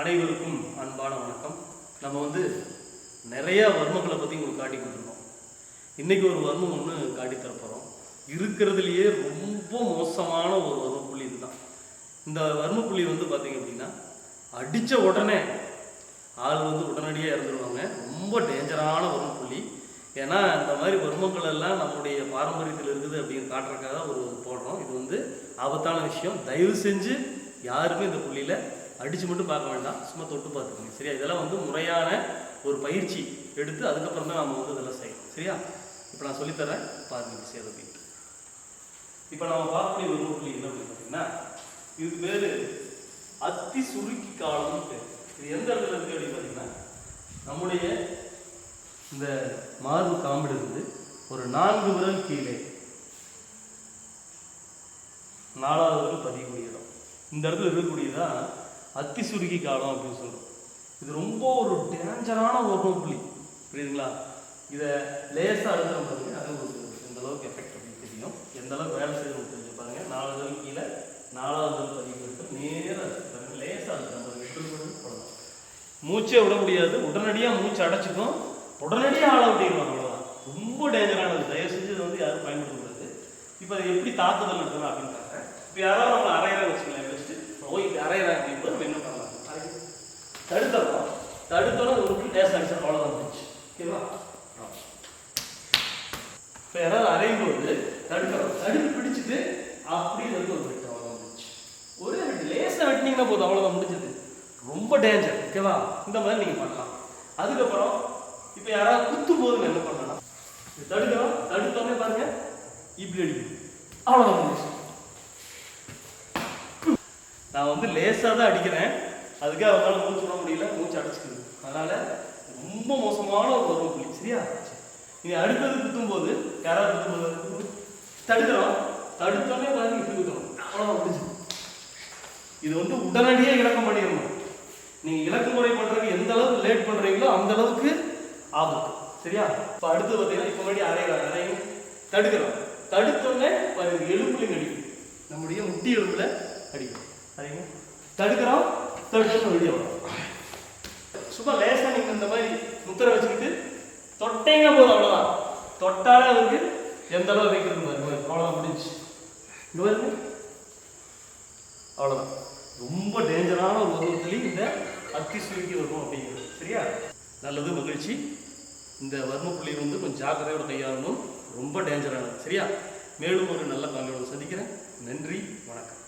அனைவருக்கும் அன்பான வணக்கம். நம்ம வந்து நிறைய வர்மங்களை பற்றி உங்களுக்கு காட்டி கொடுத்துருக்கோம். இன்றைக்கி ஒரு வர்மம் ஒன்று காட்டி தரப்போகிறோம் இருக்கிறதுலையே ரொம்ப மோசமான ஒரு வர்ம புள்ளி இதுதான். இந்த வர்ம புள்ளி வந்து பார்த்திங்க அப்படின்னா அடித்த உடனே ஆள் வந்து உடனடியாக இறந்துருவாங்க. ரொம்ப டேஞ்சரான வர்ம புள்ளி. ஏன்னா இந்த மாதிரி வர்மங்கள் எல்லாம் நம்முடைய பாரம்பரியத்தில் இருக்குது அப்படின்னு காட்டுறதுக்காக ஒரு போடுறோம். இது வந்து ஆபத்தான விஷயம். தயவு செஞ்சு யாருமே இந்த புள்ளியில் அடித்து மட்டும் பார்க்க வேண்டாம். சும்மா தொட்டு பார்த்துக்கோங்க. சரியா? இதெல்லாம் வந்து முறையான ஒரு பயிற்சி எடுத்து அதுக்கப்புறம் தான் நம்ம வந்து இதெல்லாம் செய்யணும். சரியா? இப்போ நான் சொல்லித்தரேன். பாருங்க சேத அப்படின்ட்டு இப்போ நம்ம பார்க்கக்கூடிய ஒரு புள்ளி என்ன அப்படின்னு பார்த்தீங்கன்னா இதுக்கு பேர் அத்தி சுருக்கி காலம்னு பேர் இது எந்த இடத்துல இருக்கு அப்படின்னு பார்த்தீங்கன்னா நம்முடைய இந்த மார்பு காம்பிடு இருந்து ஒரு நான்கு விரல் கீழே நாலாவது விரல் பதியக்கூடிய இடம் இந்த இடத்துல இருக்கக்கூடியதான் அத்தி சுருக்கி காலம் அப்படின்னு சொல்கிறோம் இது ரொம்ப ஒரு டேஞ்சரான ஒரு புள்ளி. புரியுதுங்களா? இதை லேசாக அழுத்தம் பாருங்க. அது ஒரு எந்த அளவுக்கு எஃபெக்ட் அப்படின்னு தெரியும். எந்த அளவுக்கு வேலை செய்யணும் தெரிஞ்சு பாருங்க. நாலாவது கீழே நாலாவது பதிவு இருக்கு நேராக லேசாக அழுத்தம் பாருங்க. மூச்சே விட முடியாது. உடனடியாக மூச்சு அடைச்சிக்கும். உடனடியாக ஆள விட்டிடுவாங்க அவ்வளோதான் ரொம்ப டேஞ்சரானது தயவு செஞ்சு இதை வந்து யாரும் பயன்படுத்தக்கூடாது இப்போ அது எப்படி தாக்குதல் நடத்தணும் அப்படின்னு இப்போ யாராவது நம்ம அரையிற வச்சுக்கலாம் போய் ஓய் இப்படி நம்ம என்ன பண்ணலாம்? அரைக்க- தடுத்தோன்னா அது ஒரு டேஸ்ட் அடிச்சு அவ்வளோதான் இருந்துச்சு ஓகேவா? இப்போ யாராவது அரையும் போது தடுக்கிறோம் தடுத்து பிடிச்சிட்டு அப்படியே வந்து ஒரு வெட்டு அவ்வளோதான் இருந்துச்சு ஒரே வெட்டு லேசாக வெட்டினீங்கன்னா போதும். அவ்வளோதான் முடிஞ்சது. ரொம்ப டேஞ்சர் ஓகேவா? இந்த மாதிரி நீங்கள் பண்ணலாம். அதுக்கப்புறம் இப்போ யாராவது குத்து போது என்ன பண்ணலாம்? தடுக்கிறோம் தடுத்தோடனே பாருங்க. இப்படி அடிக்கும் அவ்வளோதான் முடிஞ்சு நான் வந்து லேசாக தான் அடிக்கிறேன். அதுக்காக அவங்களால மூச்சு விட முடியல மூச்சு அடைச்சிக்குது. அதனால ரொம்ப மோசமான ஒரு உறவு புள்ளி. சரியா? நீ அடுத்தது குத்தும்போது யாராவது குத்தும்போது? தடுக்கிறோம். தடுத்தோடனே பாருங்க இப்படி குத்தணும். அவ்வளோ முடிஞ்சு இது வந்து உடனடியாக இலக்கம் பண்ணிடணும். நீங்க இலக்கு முறை பண்ணுறதுக்கு எந்த அளவுக்கு லேட் பண்ணுறீங்களோ அந்த அளவுக்கு ஆபத்து. சரியா? இப்போ அடுத்து பார்த்தீங்கன்னா இப்போ முன்னாடி அரைகிறோம் அரையும் தடுக்கிறோம். தடுத்தோடனே பாருங்க எலும்புலையும் அடிக்கும். நம்முடைய முட்டி எலும்புல அடிக்கும். சரிங்க. தடுக்கிறோம். தடுக்கணும் வெளியே வரும் சும்மா லேசா நீங்கள் இந்த மாதிரி முத்திரை வச்சுக்கிட்டு தொட்டீங்க போதும் அவ்வளோதான் தொட்டாலே அதுக்கு எந்த அளவு வைக்கிறது மாதிரி அவ்வளவுதான் முடிஞ்சு இங்க வருங்க அவ்வளோதான் ரொம்ப டேஞ்சரான ஒரு உருவத்துலேயும் இந்த அத்தி சுருக்கி வரும் அப்படிங்கிறது. சரியா? நல்லது மகிழ்ச்சி. இந்த வர்ம புள்ளி வந்து கொஞ்சம் ஜாக்கிரதையோட கையாளணும். ரொம்ப டேஞ்சரானது சரியா? மேலும் ஒரு நல்ல காலையோட சந்திக்கிறேன். நன்றி வணக்கம்.